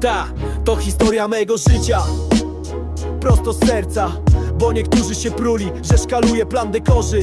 Ta, to historia mego życia. Prosto z serca Bo niektórzy się pruli, że szkaluje plan dekorzy.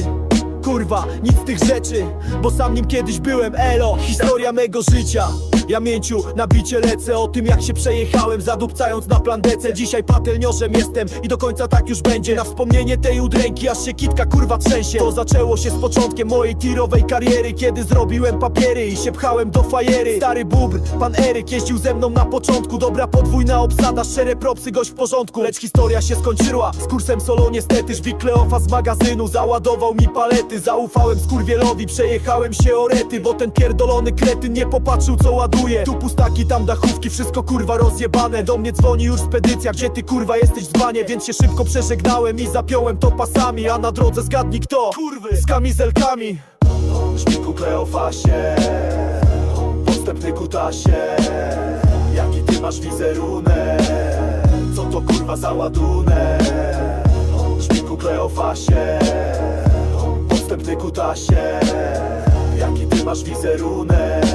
Kurwa, nic z tych rzeczy Bo sam nim kiedyś byłem, elo. Historia mego życia ja mięciu, na bicie lecę O tym jak się przejechałem, zadupcając na plandece Dzisiaj patelniorzem jestem i do końca tak już będzie. Na wspomnienie tej udręki, aż się kitka kurwa trzęsie. To zaczęło się z początkiem mojej tirowej kariery Kiedy zrobiłem papiery i się pchałem do fajery. Stary bubr, pan Eryk jeździł ze mną na początku. Dobra podwójna obsada, szczere propsy, gość w porządku. Lecz historia się skończyła, z kursem solo niestety. Kleofa z magazynu załadował mi palety. Zaufałem skurwielowi, przejechałem się o rety Bo ten pierdolony kretyn nie popatrzył co ładuje Tu pustaki, tam dachówki, wszystko kurwa rozjebane. Do mnie dzwoni już spedycja, gdzie ty kurwa jesteś dzbanie? Więc się szybko przeżegnałem i zapiąłem to pasami A na drodze zgadnij kto, kurwy, z kamizelkami. Szpiku Kleofasie, podstępny kutasie Jaki ty masz wizerunek, co to kurwa za ładunek? Szpiku Kleofasie, podstępny kutasie Jaki ty masz wizerunek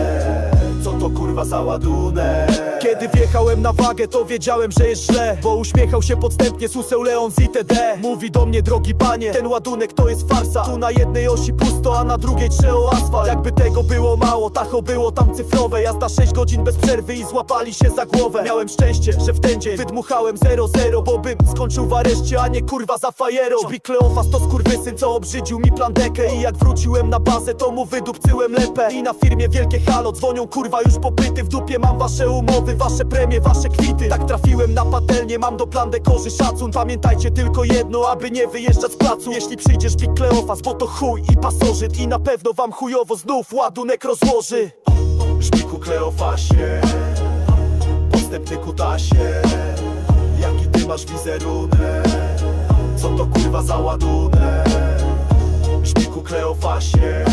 to kurwa za ładunek. Kiedy wjechałem na wagę to wiedziałem, że jest źle Bo uśmiechał się podstępnie Suseł Leon z ITD Mówi do mnie drogi panie, ten ładunek to jest farsa. Tu na jednej osi pusto, a na drugiej trzeo asfalt. Jakby tego było mało, tacho było tam cyfrowe. Jazda 6 godzin bez przerwy i złapali się za głowę. Miałem szczęście, że w ten dzień wydmuchałem 0-0 Bo bym skończył w areszcie, a nie kurwa za fajerą. Żbik Kleofas to skurwysyn, co obrzydził mi plandekę. I jak wróciłem na bazę, to mu wydupcyłem lepę. I na firmie wielkie halo, dzwonią kurwa już popyty W dupie mam wasze umowy, wasze premie, wasze kwity. Tak trafiłem na patelnię, mam do plan dekorzy szacun. Pamiętajcie tylko jedno, aby nie wyjeżdżać z placu. Jeśli przyjdziesz Big Kleofas, bo to chuj i pasożyt. I na pewno wam chujowo znów ładunek rozłoży. Żbiku Kleofasie, podstępny kutasie. Jaki ty masz wizerunek, co to kurwa za ładunek? Żbiku Kleofasie,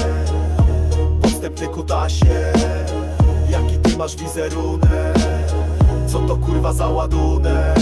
podstępny kutasie masz wizerunek? Co to kurwa za ładunek